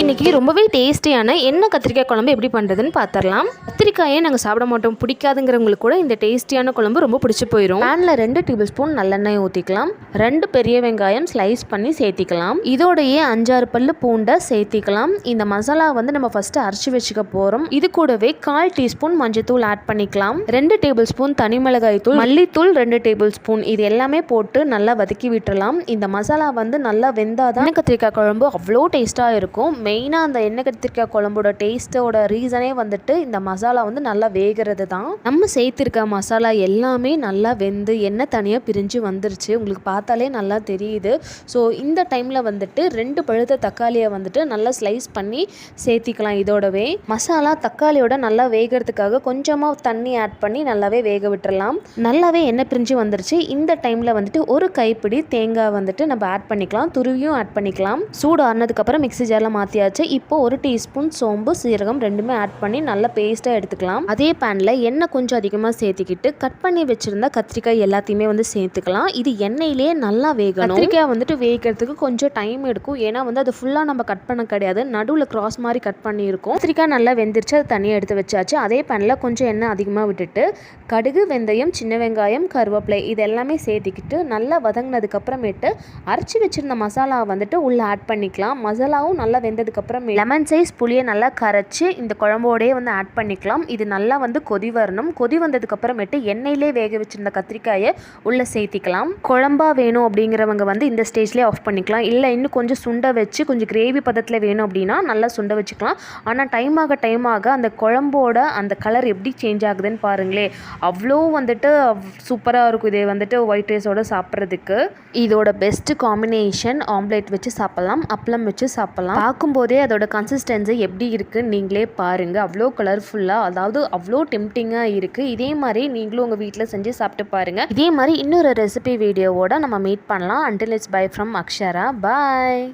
இன்னைக்கு ரொம்பவே டேஸ்டியான எண்ணெய் கத்திரிக்காய் குழம்பு எப்படி பண்ணுறதுன்னு பார்த்துடலாம் கத்திரிக்காயை நாங்கள் சாப்பிட மாட்டோம். பிடிக்காதுங்கிறவங்களுக்கு கூட இந்த டேஸ்டியான குழம்பு ரொம்ப பிடிச்சி போயிடும் பேனில் ரெண்டு டேபிள் ஸ்பூன் நல்லெண்ணெய் ஊற்றிக்கலாம் ரெண்டு பெரிய வெங்காயம் ஸ்லைஸ் பண்ணி சேர்த்திக்கலாம். இதோடையே அஞ்சாறு பல்லு பூண்டை சேர்த்திக்கலாம். இந்த மசாலா வந்து நம்ம ஃபஸ்ட்டு அரைச்சி வச்சுக்க போகிறோம் இது கூடவே கால் டீஸ்பூன் மஞ்சத்தூள் ஆட் பண்ணிக்கலாம். ரெண்டு டேபிள் ஸ்பூன் தனி மிளகாய் தூள் மல்லித்தூள் ரெண்டு டேபிள் ஸ்பூன். இது எல்லாமே போட்டு நல்லா வதக்கி விட்டுறலாம். இந்த மசாலா வந்து நல்லா வெந்தாதான் கத்திரிக்காய் குழம்பு அவ்வளோ டேஸ்ட்டாக இருக்கும். மெயினாக அந்த எண்ணெய் கத்திரிக்காய் குழம்போட டேஸ்ட்டோட ரீசனே வந்துட்டு இந்த மசாலா வந்து நல்லா வேகிறது தான் நம்ம சேர்த்துருக்க மசாலா எல்லாமே நல்லா வெந்து எண்ணெய் தனியாக பிரிஞ்சு வந்துருச்சு. உங்களுக்கு பார்த்தாலே நல்லா தெரியுது. ஸோ இந்த டைமில் வந்துட்டு ரெண்டு பழுத்த தக்காளியை வந்துட்டு நல்லா ஸ்லைஸ் பண்ணி சேர்த்திக்கலாம் இதோடவே. மசாலா தக்காளியோட நல்லா வேகிறதுக்காக கொஞ்சமாக தண்ணி ஆட் பண்ணி நல்லாவே வேக விட்டுறலாம். நல்லாவே எண்ணெய் பிரிஞ்சு வந்துருச்சு. இந்த டைமில் வந்துட்டு ஒரு கைப்பிடி தேங்காய் வந்துட்டு நம்ம ஆட் பண்ணிக்கலாம். துருவியும் ஆட் பண்ணிக்கலாம். சூடு ஆறுனதுக்கப்புறம் மிக்சி ஜாரில் ஊற்றியாச்சு இப்போ ஒரு டீஸ்பூன் சோம்பு சீரகம் ரெண்டுமே ஆட் பண்ணி நல்லா பேஸ்ட்டாக எடுத்துக்கலாம். அதே பேனில் எண்ணெய் கொஞ்சம் அதிகமாக சேர்த்துக்கிட்டு கட் பண்ணி வச்சுருந்த கத்திரிக்காய் எல்லாத்தையுமே வந்து சேர்த்துக்கலாம். இது எண்ணெயிலே நல்லா வேகணும். கத்திரிக்காய் வந்துட்டு வேகிறதுக்கு கொஞ்சம் டைம் எடுக்கும். ஏன்னா வந்து அது ஃபுல்லாக நம்ம கட் பண்ண கிடையாது. நடுவில் கிராஸ் மாதிரி கட் பண்ணியிருக்கோம். கத்திரிக்காய் நல்லா வெந்துருச்சு. அது தனியாக எடுத்து வச்சாச்சு. அதே பேனில் கொஞ்சம் எண்ணெய் அதிகமாக விட்டுட்டு கடுகு வெந்தயம் சின்ன வெங்காயம் கருவேப்பிலை இது எல்லாமே சேர்த்திக்கிட்டு நல்லா வதங்கினதுக்கப்புறமேட்டு அரைச்சி வச்சிருந்த மசாலா வந்துட்டு உள்ளே ஆட் பண்ணிக்கலாம். மசாலாவும் நல்லா அதுக்கப்புறம் லெமன் சைஸ் புளியை நல்லா கரைச்சி இந்த குழம்போடயே வந்து ஆட் பண்ணிக்கலாம். இது நல்லா வந்து கொதி வரணும். கொதி வந்ததுக்கப்புறமேட்டு எண்ணெயிலே வேக வச்சிருந்த கத்திரிக்காயை உள்ளே சேர்த்திக்கலாம். குழம்பா வேணும் அப்படிங்கிறவங்க வந்து இந்த ஸ்டேஜ்லேயே ஆஃப் பண்ணிக்கலாம். இல்லை இன்னும் கொஞ்சம் சுண்ட வச்சு கொஞ்சம் கிரேவி பதத்தில் வேணும் அப்படின்னா நல்லா சுண்ட வச்சுக்கலாம். ஆனால் டைம் ஆக டைம் ஆக அந்த குழம்போட அந்த கலர் எப்படி சேஞ்ச் ஆகுதுன்னு பாருங்களேன். அவ்வளோ வந்துட்டு சூப்பராக இருக்கும் இதே வந்துட்டு ஒயிட் ரைஸோட சாப்பிட்றதுக்கு. இதோட பெஸ்ட் காம்பினேஷன் ஆம்லேட் வச்சு சாப்பிட்லாம் அப்பளம் வச்சு சாப்பிட்லாம். போதே அதோட கன்சிஸ்டன்சி எப்படி இருக்குன்னு நீங்களே பாருங்கள் அவ்வளோ கலர்ஃபுல்லாக அதாவது அவ்வளோ டெம்டிங்காக இருக்குது இதே மாதிரி நீங்களும் உங்கள் வீட்டில் செஞ்சு சாப்பிட்டு பாருங்கள் இதே மாதிரி இன்னொரு ரெசிபி வீடியோவோட நம்ம மீட் பண்ணலாம். Until it's bye from Akshara. Bye